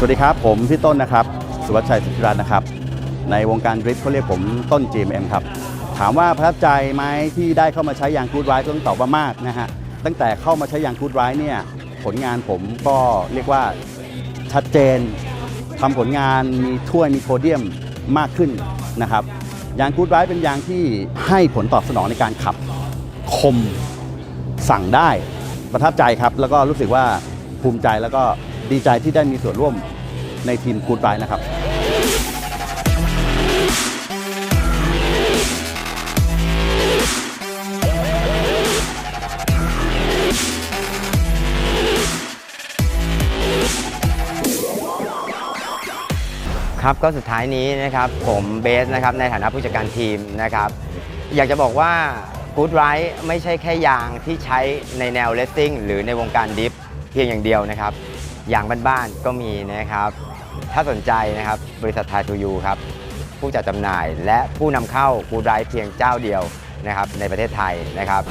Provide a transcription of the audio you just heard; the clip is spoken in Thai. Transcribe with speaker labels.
Speaker 1: สวัสดีครับ ผมพี่ต้นนะครับ สุวัชชัยสุธิรัตน์นะครับ ในวงการดริฟต์เขาเรียกผมต้น GMM ครับ ถามว่าประทับใจไหมที่ได้เข้ามาใช้ยางกูดไรท์ต้องตอบว่ามากนะฮะ ตั้งแต่เข้ามาใช้ยางกูดไรท์เนี่ย ผลงานผมก็เรียกว่าชัดเจนทำผลงานมีถ้วยมีโพเดียมมากขึ้นนะครับ ยางกูดไรท์เป็นยางที่ให้ผลตอบสนองในการขับคมสั่งได้ประทับใจครับ แล้วก็รู้สึกว่าภูมิใจแล้วก็ ดีใจที่ได้มีส่วนร่วมในทีมกูดไบนะครับ
Speaker 2: ครับก็สุดท้ายนี้นะครับผมเบสนะครับในฐานะผู้จัดการทีมนะครับอยากจะบอกว่า Good Ride ไม่ใช่แค่ยางที่ใช้ในแนวเลสซิ่งหรือในวงการดิฟเพียงอย่างเดียวนะครับ อย่างบ้านๆก็มีนะครับ ถ้าสนใจนะครับบริษัทไทยทูยูครับผู้จัดจำหน่ายและผู้นำเข้ากูไดเพียงเจ้าเดียวนะครับในประเทศไทยนะครับ